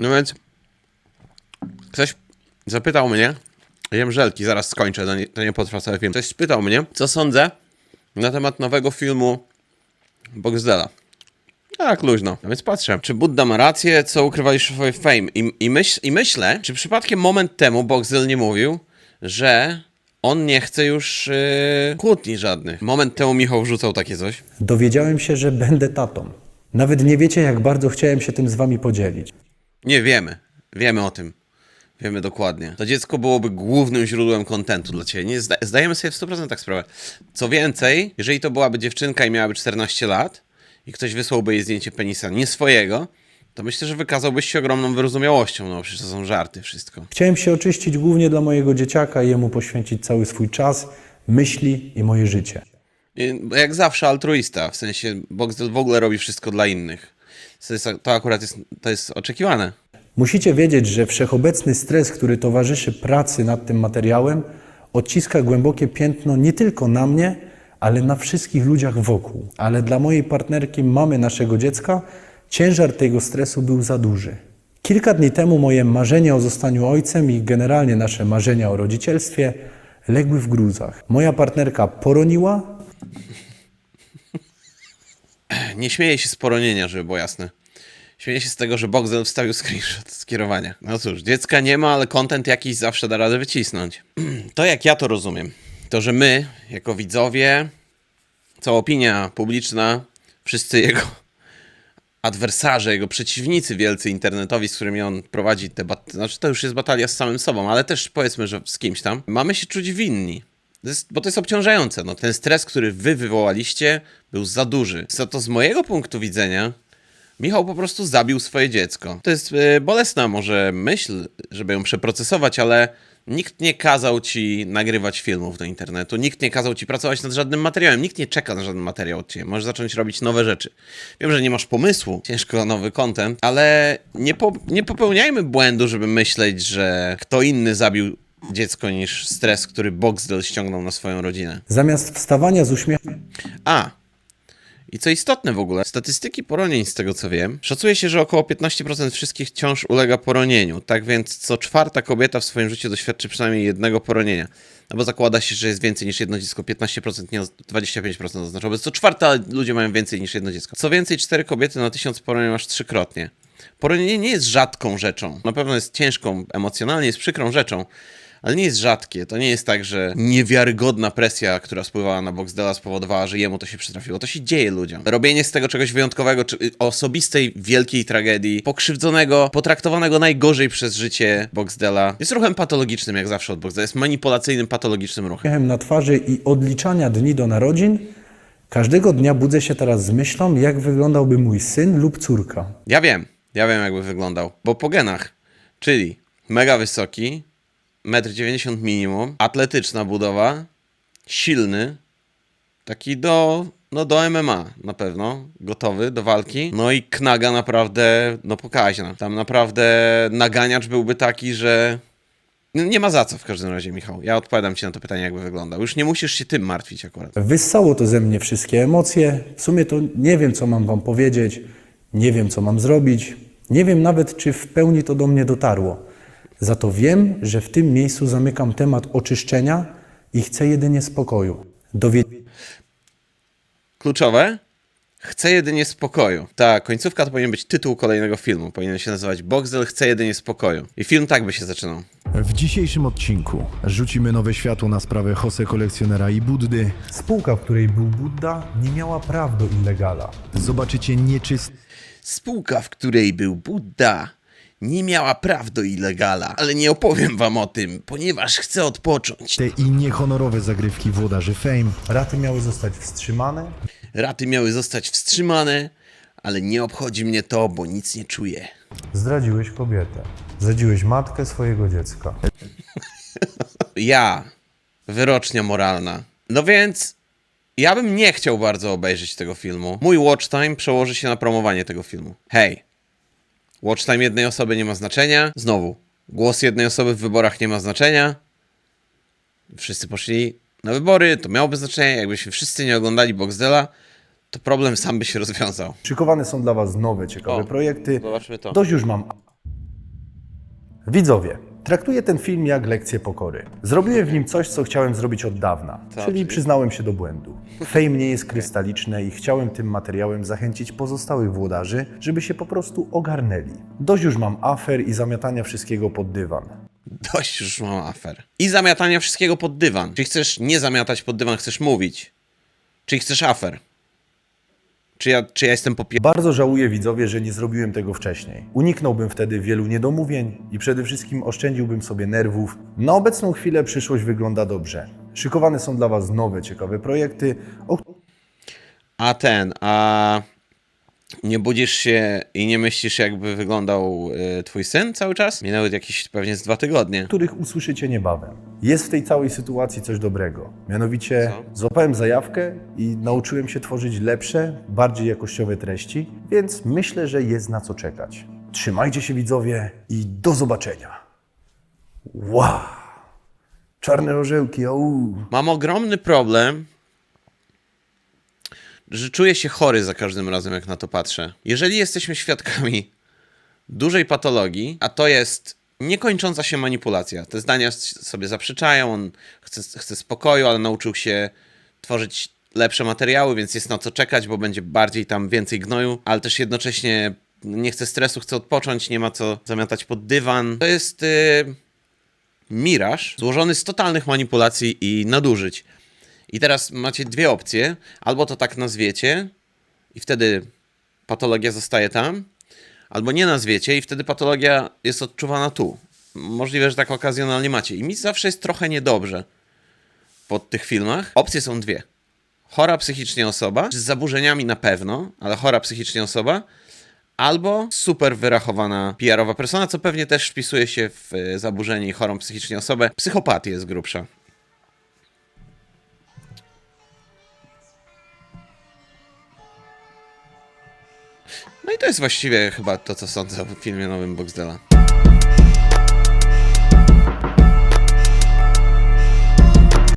No więc ktoś zapytał mnie, jem żelki, zaraz skończę, to nie, to nie potrwa cały film. Ktoś spytał mnie, co sądzę na temat nowego filmu Boxdela. Tak, luźno. A więc patrzę, czy Budda ma rację, co ukrywali szefowie Fame. I, i, myśl, I myślę, czy przypadkiem moment temu Boxdel nie mówił, że on nie chce już yy, kłótni żadnych. Moment temu Michał wrzucał takie coś. Dowiedziałem się, że będę tatą. Nawet nie wiecie, jak bardzo chciałem się tym z wami podzielić. Nie wiemy. Wiemy o tym. Wiemy dokładnie. To dziecko byłoby głównym źródłem kontentu dla ciebie. Nie zda zdajemy sobie w 100% sprawę. Co więcej, jeżeli to byłaby dziewczynka i miałaby 14 lat i ktoś wysłałby jej zdjęcie penisa nie swojego, to myślę, że wykazałbyś się ogromną wyrozumiałością. No przecież to są żarty, wszystko. Chciałem się oczyścić głównie dla mojego dzieciaka i jemu poświęcić cały swój czas, myśli i moje życie. Jak zawsze altruista, w sensie Boxdel w ogóle robi wszystko dla innych. To, jest, to akurat jest, to jest oczekiwane. Musicie wiedzieć, że wszechobecny stres, który towarzyszy pracy nad tym materiałem, odciska głębokie piętno nie tylko na mnie, ale na wszystkich ludziach wokół. Ale dla mojej partnerki, mamy naszego dziecka, ciężar tego stresu był za duży. Kilka dni temu moje marzenie o zostaniu ojcem i generalnie nasze marzenia o rodzicielstwie legły w gruzach. Moja partnerka poroniła, Nie śmieję się z poronienia, żeby było jasne. Śmieję się z tego, że Boxdel wstawił screenshot z kierowania. No cóż, dziecka nie ma, ale content jakiś zawsze da radę wycisnąć. To jak ja to rozumiem, to że my, jako widzowie, cała opinia publiczna, wszyscy jego adwersarze, jego przeciwnicy wielcy internetowi, z którymi on prowadzi te bat- znaczy to już jest batalia z samym sobą, ale też powiedzmy, że z kimś tam, mamy się czuć winni. To jest, bo to jest obciążające. No, ten stres, który wy wywołaliście, był za duży. Za to z mojego punktu widzenia, Michał po prostu zabił swoje dziecko. To jest e, bolesna może myśl, żeby ją przeprocesować, ale nikt nie kazał ci nagrywać filmów do internetu, nikt nie kazał ci pracować nad żadnym materiałem, nikt nie czeka na żaden materiał od ciebie. Możesz zacząć robić nowe rzeczy. Wiem, że nie masz pomysłu, ciężko nowy content, ale nie, po, nie popełniajmy błędu, żeby myśleć, że kto inny zabił dziecko niż stres, który Boxdel ściągnął na swoją rodzinę. zamiast wstawania z uśmiechem A. I co istotne w ogóle, statystyki poronień, z tego co wiem, szacuje się, że około 15% wszystkich ciąż ulega poronieniu. Tak więc co czwarta kobieta w swoim życiu doświadczy przynajmniej jednego poronienia. No bo zakłada się, że jest więcej niż jedno dziecko, 15%, nie 25% oznacza, bo co czwarta ludzie mają więcej niż jedno dziecko. Co więcej, cztery kobiety na tysiąc poronień aż trzykrotnie. Poronienie nie jest rzadką rzeczą. Na pewno jest ciężką, emocjonalnie jest przykrą rzeczą, ale nie jest rzadkie. To nie jest tak, że niewiarygodna presja, która spływała na Boxdela spowodowała, że jemu to się przytrafiło. To się dzieje ludziom. Robienie z tego czegoś wyjątkowego, czy y, osobistej, wielkiej tragedii, pokrzywdzonego, potraktowanego najgorzej przez życie Boxdela, jest ruchem patologicznym, jak zawsze od Boxdela. Jest manipulacyjnym, patologicznym ruchem. na twarzy i odliczania dni do narodzin, każdego dnia budzę się teraz z myślą, jak wyglądałby mój syn lub córka. Ja wiem, ja wiem jakby wyglądał, bo po genach, czyli mega wysoki, 1,90 m minimum, atletyczna budowa, silny, taki do, no do MMA na pewno, gotowy do walki, no i knaga naprawdę, no pokaźna. Tam naprawdę naganiacz byłby taki, że nie ma za co w każdym razie, Michał. Ja odpowiadam ci na to pytanie, jakby wyglądał. Już nie musisz się tym martwić akurat. Wyssało to ze mnie wszystkie emocje. W sumie to nie wiem, co mam wam powiedzieć, nie wiem, co mam zrobić, nie wiem nawet, czy w pełni to do mnie dotarło. Za to wiem, że w tym miejscu zamykam temat oczyszczenia i chcę jedynie spokoju. Dowie... Kluczowe? Chcę jedynie spokoju. Ta końcówka to powinien być tytuł kolejnego filmu. Powinien się nazywać Boxdel chce jedynie spokoju. I film tak by się zaczynał. W dzisiejszym odcinku rzucimy nowe światło na sprawę Jose kolekcjonera i Buddy. Spółka, w której był Budda, nie miała praw do illegala. Zobaczycie nieczysty Spółka, w której był Buddha, nie miała praw do ilegala, ale nie opowiem wam o tym, ponieważ chcę odpocząć. i niehonorowe zagrywki włodarzy Fame. Raty miały zostać wstrzymane, Raty miały zostać wstrzymane, ale nie obchodzi mnie to, bo nic nie czuję. zdradziłeś kobietę, zdradziłeś matkę swojego dziecka. Ja, wyrocznia moralna. No więc ja bym nie chciał bardzo obejrzeć tego filmu. Mój watch time przełoży się na promowanie tego filmu. Hej, watch time jednej osoby nie ma znaczenia. Znowu, głos jednej osoby w wyborach nie ma znaczenia. Wszyscy poszli na wybory, to miałoby znaczenie. Jakbyśmy wszyscy nie oglądali Boxdela, to problem sam by się rozwiązał. Szykowane są dla Was nowe, ciekawe O, projekty. zobaczmy to. Dość już mam Widzowie, traktuję ten film jak lekcję pokory. Zrobiłem w nim coś, co chciałem zrobić od dawna, czyli przyznałem się do błędu. Fame nie jest krystaliczne i chciałem tym materiałem zachęcić pozostałych włodarzy, żeby się po prostu ogarnęli. Dość już mam afer i zamiatania wszystkiego pod dywan. Dość już mam afer. I zamiatania wszystkiego pod dywan. Czy chcesz nie zamiatać pod dywan, chcesz mówić? Czy chcesz afer? Czy ja, czy ja jestem popie... Bardzo żałuję widzowie, że nie zrobiłem tego wcześniej. Uniknąłbym wtedy wielu niedomówień i przede wszystkim oszczędziłbym sobie nerwów. Na obecną chwilę przyszłość wygląda dobrze. Szykowane są dla Was nowe, ciekawe projekty, o A ten, a nie budzisz się i nie myślisz, jakby wyglądał y, twój syn cały czas? Minęły jakieś pewnie z dwa tygodnie. których usłyszycie niebawem. Jest w tej całej sytuacji coś dobrego. Mianowicie Co? złapałem zajawkę i nauczyłem się tworzyć lepsze, bardziej jakościowe treści, więc myślę, że jest na co czekać. Trzymajcie się widzowie i do zobaczenia. Wow! Czarne orzełki, au! Mam ogromny problem, że czuję się chory za każdym razem, jak na to patrzę. Jeżeli jesteśmy świadkami dużej patologii, a to jest niekończąca się manipulacja. Te zdania sobie zaprzeczają, on chce, chce spokoju, ale nauczył się tworzyć lepsze materiały, więc jest na co czekać, bo będzie bardziej tam więcej gnoju, ale też jednocześnie nie chce stresu, chce odpocząć, nie ma co zamiatać pod dywan. To jest... Yy miraż złożony z totalnych manipulacji i nadużyć. I teraz macie dwie opcje. Albo to tak nazwiecie i wtedy patologia zostaje tam, albo nie nazwiecie i wtedy patologia jest odczuwana tu. Możliwe, że tak okazjonalnie macie. I mi zawsze jest trochę niedobrze po tych filmach. Opcje są dwie. Chora psychicznie osoba, z zaburzeniami na pewno, ale chora psychicznie osoba, albo super wyrachowana PR-owa persona, co pewnie też wpisuje się w e, zaburzenie i chorą psychicznie osobę. Psychopatia jest grubsza. No i to jest właściwie chyba to, co sądzę o filmie nowym Boxdela.